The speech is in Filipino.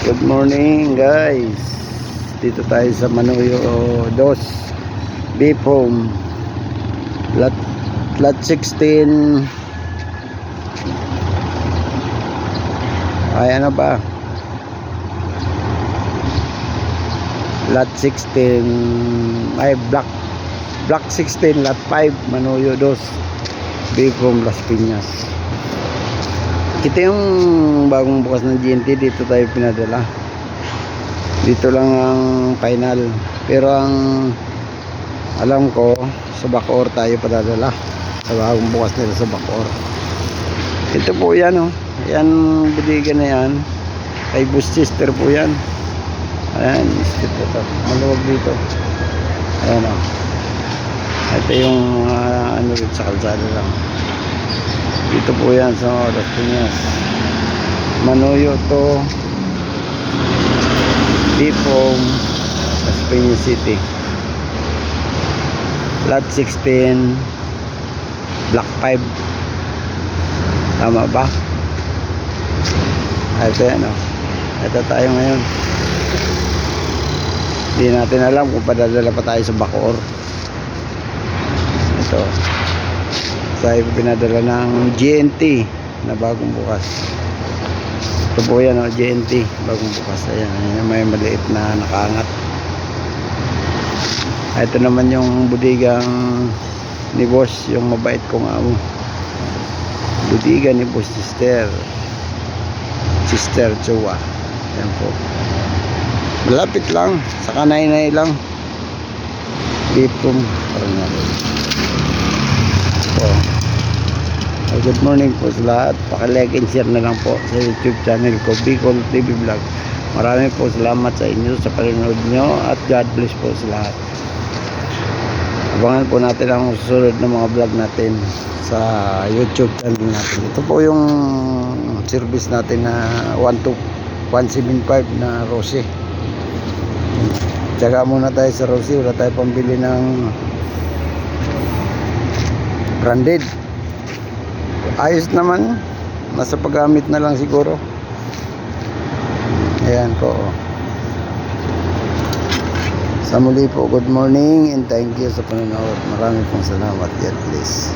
Good morning guys. Dito tayo sa Manuyo Dos Beef Home Lot, lot 16 Ay ano ba Lot 16 Ay block Block 16 Lot 5 Manuyo Dos Beef Home Las Piñas ito yung bagong bukas ng GNT dito tayo pinadala. Dito lang ang final. Pero ang alam ko sa Bacoor tayo padadala. Sa bagong bukas nila sa Bacoor. Ito po yan oh. Yan budigan na yan. Kay bus sister po yan. Ayan ito to. Maluwag dito. Ayan oh. Ito yung uh, ano rin sa kalsada lang dito po yan sa Las Manuyo to. Bipong Las Piñas City. Lot 16 Block 5 Tama ba? Ah, Ito yan o Ito tayo ngayon. Hindi natin alam kung padadala pa tayo sa Bacoor. Ito tayo pinadala ng GNT na bagong bukas. Ito po yan o GNT bagong bukas. Ayan, ayan may maliit na nakaangat. Ah, ito naman yung budigang ni boss yung mabait kong amo budiga ni boss sister. Sister Chua ayan po. Malapit lang sa kanay-nay lang. Bitong parang natin po. Good morning po sa lahat. Paki-like and share na lang po sa YouTube channel ko, Bicol TV Vlog. Maraming po salamat sa inyo sa panonood nyo at God bless po sa lahat. Abangan po natin ang susunod na mga vlog natin sa YouTube channel natin. Ito po yung service natin na 12 175 na Rossi. Tsaga muna tayo sa Rossi. Wala tayo pambili ng branded ayos naman. Nasa paggamit na lang siguro. Ayan po. Sa muli po good morning and thank you sa panonood. Marami pong salamat. God bless